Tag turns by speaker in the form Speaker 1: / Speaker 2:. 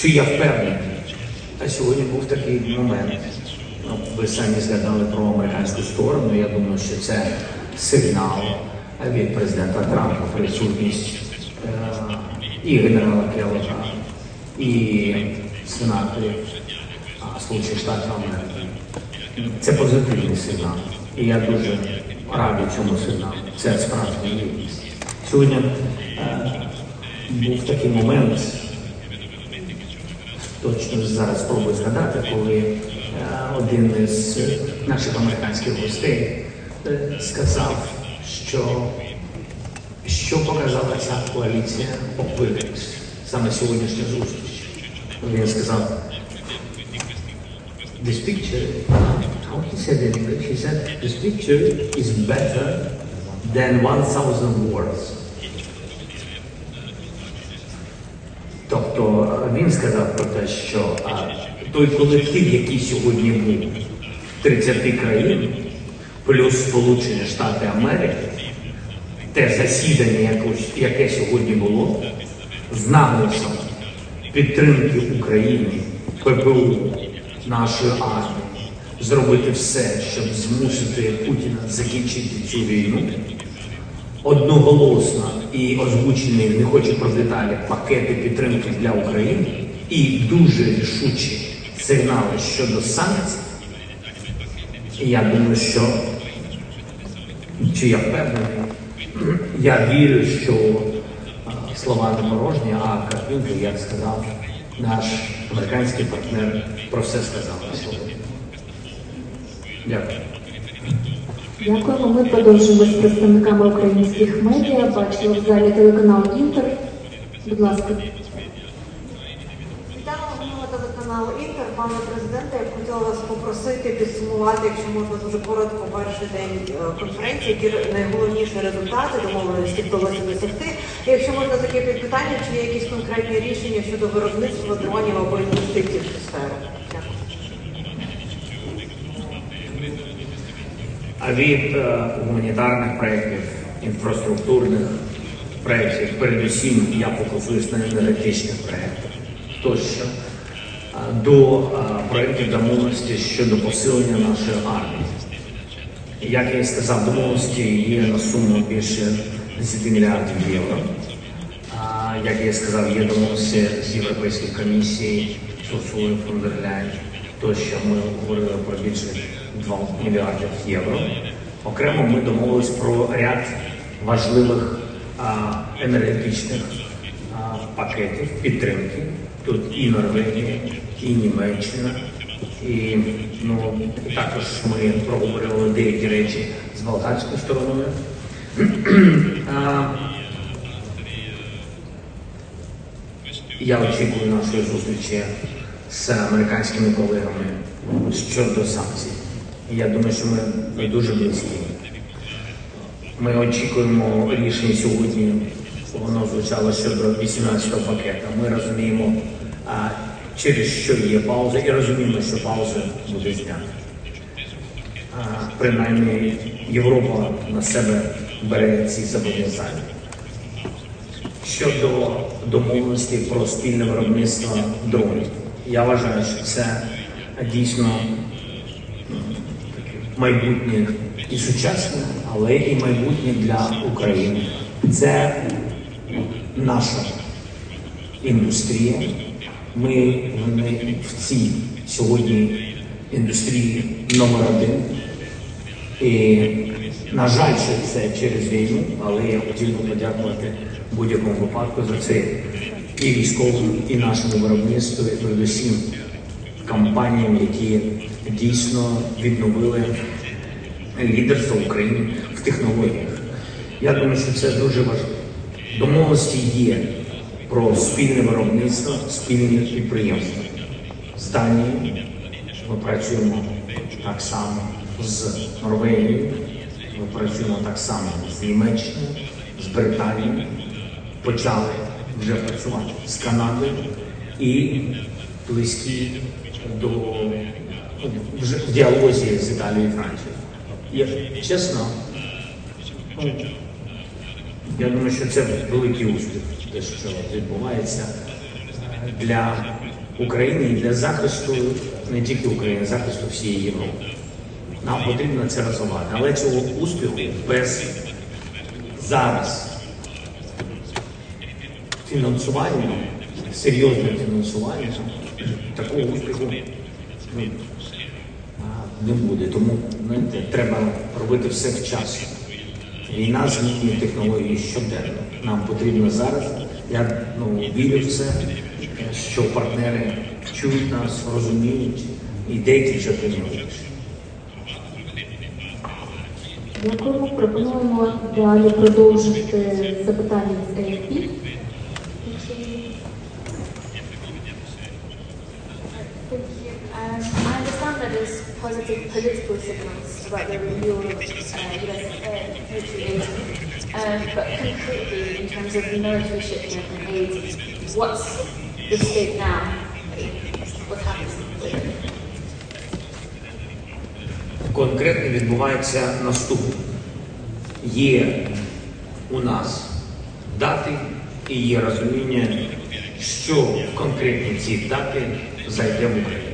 Speaker 1: Чи я впевнений? А сьогодні був такий момент. Ну, ви самі згадали про американську сторону. Я думаю, що це сигнал від президента Трампа присутність е, і генерала Келлога, і сенаторів Сполучених Штатів Америки. Це позитивний сигнал. І я дуже радий цьому сигналу. Це справжня єдність. Сьогодні е, був такий момент, точно зараз спробую згадати, коли е, один із наших американських гостей е, сказав, що, що показала ця коаліція опилить саме сьогоднішня зустріч. Він сказав, this picture, how he said it he said, this picture is better than 1,000 words. Е, він сказав про те, що а, той колектив, який сьогодні був 30 країн, плюс Сполучені Штати Америки, те засідання, яке сьогодні було, з наголосом підтримки України, ППУ, нашої армії, зробити все, щоб змусити Путіна закінчити цю війну одноголосно і озвучений, не хочу про деталі, пакети підтримки для України і дуже рішучі сигнали щодо санкцій. Я думаю, що чи я впевнений, я вірю, що слова не порожні, а картинки, як сказав наш американський партнер, про все сказав на сьогодні. Дякую.
Speaker 2: Дякуємо. Ми продовжуємо з представниками українських медіа. Бачимо в залі телеканал Інтер. Будь ласка.
Speaker 3: Головного Інтер. Пане президенте, я б хотіла вас попросити підсумувати, якщо можна дуже коротко, перший день е, конференції, які найголовніші результати домовленості вдалося досягти. І якщо можна таке підпитання, чи є якісь конкретні рішення щодо виробництва дронів або інвестицій в цю сферу?
Speaker 1: Від е, гуманітарних проєктів, інфраструктурних проєктів, передусім я фокусуюсь на енергетичних проєктах тощо, е, до е, проєктів домовленості щодо посилення нашої армії. Як я і сказав, домовленості є на суму більше 10 мільярдів євро. Як я і сказав, є домовленості з Європейською комісією, з Урсулою фон Ляйн, то що ми говорили про більше 2 мільярдів євро. Окремо ми домовились про ряд важливих а, енергетичних а, пакетів підтримки. Тут і Норвегія, і Німеччина. І, ну, також ми проговорювали деякі речі з болгарською стороною. Я очікую нашої зустрічі з американськими колегами щодо санкцій. Я думаю, що ми дуже близькі. Ми очікуємо рішення сьогодні. Воно звучало щодо 18-го пакета. Ми розуміємо, через що є пауза, і розуміємо, що пауза буде знята. Принаймні Європа на себе бере ці зобов'язання. Щодо домовленості про спільне виробництво дронів, я вважаю, що це дійсно майбутнє і сучасне, але і майбутнє для України. Це наша індустрія. Ми вони в цій сьогодні індустрії номер один. І, на жаль, що це через війну, але я хотів би подякувати будь-якому випадку за це і військовим, і нашому виробництву, і передусім компаніям, які дійсно відновили лідерство України в технологіях. Я думаю, що це дуже важливо. Домовленості є про спільне виробництво, спільне підприємство. З Данією ми працюємо так само з Норвегією, ми працюємо так само з Німеччиною, з Британією. Почали вже працювати з Канадою і близькі до вже в діалозі з Італією і Францією. Чесно, я думаю, що це великий успіх, те, що відбувається для України і для захисту не тільки України, захисту всієї Європи. Нам потрібно це розвивати. Але цього успіху без зараз фінансування, серйозне фінансування, такого успіху не буде. Тому знаєте, треба робити все вчасно. Війна змінює технології щоденно. Нам потрібно зараз. Я ну, вірю в це, що партнери чують нас, розуміють і деякі приймуть.
Speaker 2: Дякуємо. Пропонуємо далі продовжити запитання з AFP.
Speaker 4: Thank you. Um, I understand that there's positive political signals about the renewal of uh, US military aid. Um, but concretely, in terms of military shipment and aid, what's the state now? What happens?
Speaker 1: Конкретно відбувається наступне. Є у нас дати і є розуміння, що в конкретні ці дати Saja.